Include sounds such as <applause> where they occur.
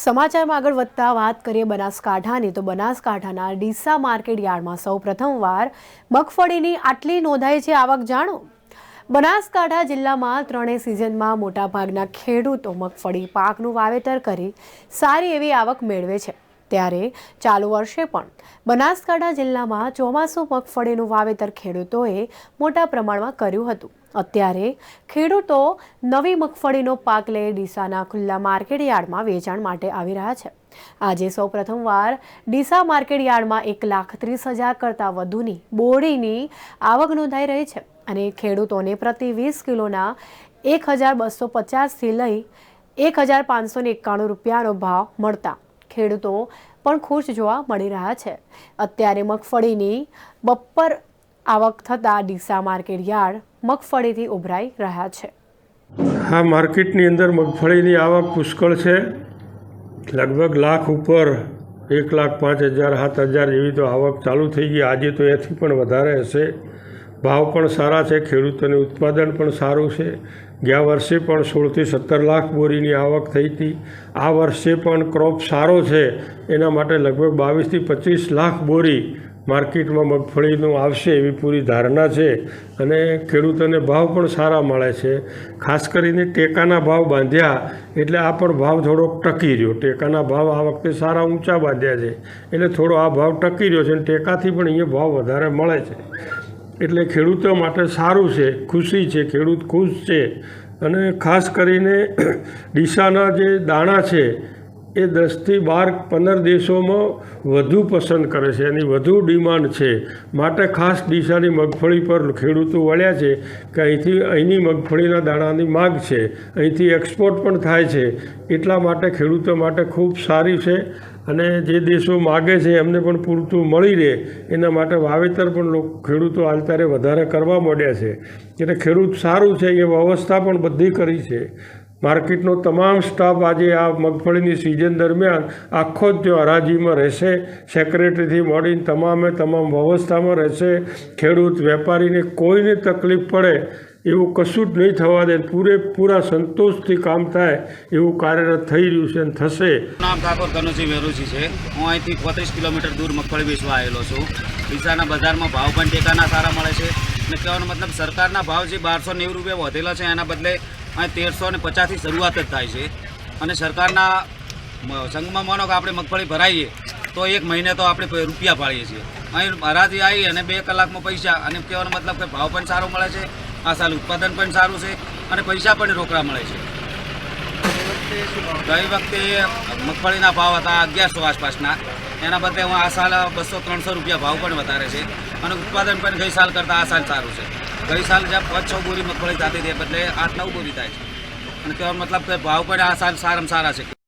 સમાચારમાં આગળ વધતા વાત કરીએ બનાસકાંઠાની, તો બનાસકાંઠાના ડીસા માર્કેટ યાર્ડમાં સૌ પ્રથમવાર મગફળીની આટલી નોંધાઈ છે આવક જાણો? બનાસકાંઠા જિલ્લામાં ત્રણેય સિઝનમાં મોટાભાગના ખેડૂતો મગફળી પાકનું વાવેતર કરી સારી એવી આવક મેળવે છે. ત્યારે ચાલુ વર્ષે પણ બનાસકાંઠા જિલ્લામાં ચોમાસું મગફળીનું વાવેતર ખેડૂતોએ મોટા પ્રમાણમાં કર્યું હતું. અત્યારે ખેડૂતો નવી મગફળીનો પાક લઈ ડીસાના ખુલ્લા માર્કેટ યાર્ડમાં વેચાણ માટે આવી રહ્યા છે. આજે સૌ પ્રથમવાર ડીસા માર્કેટ યાર્ડમાં એક લાખ ત્રીસ હજાર કરતાં વધુની બોડીની આવક નોંધાઈ રહી છે અને ખેડૂતોને પ્રતિ વીસ કિલોના એક હજાર બસો પચાસથી લઈ એક હજાર પાંચસો એકાણું રૂપિયાનો ભાવ મળતા ખેડૂતો પણ ખુશ જોવા મળી રહ્યા છે. અત્યારે મગફળીની બપ્પર આવક થતાં ડીસા માર્કેટ યાર્ડ મગફળીથી ઉભરાઈ રહ્યા છે. હા, માર્કેટની અંદર મગફળીની આવક પુષ્કળ છે. લગભગ લાખ ઉપર એક લાખ પાંચ હજાર, સાત હજાર જેવી તો આવક ચાલુ થઈ ગઈ. આજે તો એથી પણ વધારે હશે. ભાવ પણ સારા છે ખેડૂતોને ઉત્પાદન પણ સારું છે. ગયા વર્ષે પણ સોળથી સત્તર લાખ બોરીની આવક થઈ હતી. આ વર્ષે પણ ક્રોપ સારો છે. એના માટે લગભગ બાવીસથી પચીસ લાખ બોરી માર્કેટમાં મગફળીનું આવશે એવી પૂરી ધારણા છે અને ખેડૂતોને ભાવ પણ સારા મળે છે. ખાસ કરીને ટેકાના ભાવ બાંધ્યા એટલે આ પણ ભાવ થોડોક ટકી રહ્યો. ટેકાના ભાવ આ વખતે સારા ઊંચા બાંધ્યા છે. એટલે થોડો આ ભાવ ટકી રહ્યો છે અને ટેકાથી પણ અહીંયા ભાવ વધારે મળે છે. એટલે ખેડૂતો માટે સારું છે, ખુશી છે, ખેડૂત ખુશ છે. અને ખાસ કરીને <clears throat> ડીસાના જે દાણા છે, એ દસથી બાર પંદર દેશોમાં વધુ પસંદ કરે છે, એની વધુ ડિમાન્ડ છે. માટે ખાસ ડીસાની મગફળી પર ખેડૂતો વળ્યા છે કે અહીંથી અહીંની મગફળીના દાણાની માગ છે. અહીંથી એક્સપોર્ટ પણ થાય છે. એટલા માટે ખેડૂતો માટે ખૂબ સારી છે. અને જે દેશો માગે છે, એમને પણ પૂરતું મળી રહે. એના માટે વાવેતર પણ લોકો, ખેડૂતો અત્યારે વધારે કરવા માંડ્યા છે. એટલે ખેડૂત સારું છે, એ વ્યવસ્થા પણ બધી કરી છે. માર્કેટનો તમામ સ્ટાફ આજે આ મગફળીની સિઝન દરમિયાન આખો જ ત્યાં હરાજીમાં રહેશે. સેક્રેટરીથી મળીને તમામે તમામ વ્યવસ્થામાં રહેશે. ખેડૂત, વેપારીને કોઈને તકલીફ પડે એવું કશું જ નહીં થવા દે. પૂરેપૂરા સંતોષથી કામ થાય એવું કાર્યરત થઈ રહ્યું છે અને થશે. નામ ઠાકોર કનુસિંહ વેરુજી છે. હું અહીંથી પોત્રીસ કિલોમીટર દૂર મગફળી વેચવા આવેલો છું. ડીસાના બજારમાં ભાવ પણ ટેકાના સારા મળે છે. અને કહેવાનો મતલબ સરકારના ભાવ જે બારસો નેવું રૂપિયા વધેલા છે, એના બદલે અહીં તેરસો ને પચાસથી શરૂઆત જ થાય છે. અને સરકારના સંઘમાં માનો કે આપણે મગફળી ભરાઈએ, તો એક મહિને તો આપણે રૂપિયા પાડીએ છીએ. અહીં હરાજી આવી અને બે કલાકમાં પૈસા, અને કહેવાનો મતલબ કે ભાવ પણ સારો મળે છે. આ સાલ ઉત્પાદન પણ સારું છે અને પૈસા પણ રોકડા મળે છે. ગઈ વખતે મગફળીના ભાવ હતા અગિયારસો આસપાસના. એના બદલે હું આ સાલ બસો ત્રણસો રૂપિયા ભાવ પણ વધારે છે અને ઉત્પાદન પણ ગઈ સાલ કરતાં આ સાલ સારું છે. ગઈ સાલ જ્યાં પાંચ છ બોરી મગફળી થતી એ બદલે આઠ નવ બોરી થાય છે. અને કહેવાનો મતલબ કે ભાવ પણ આ સાલ સારામાં સારા છે.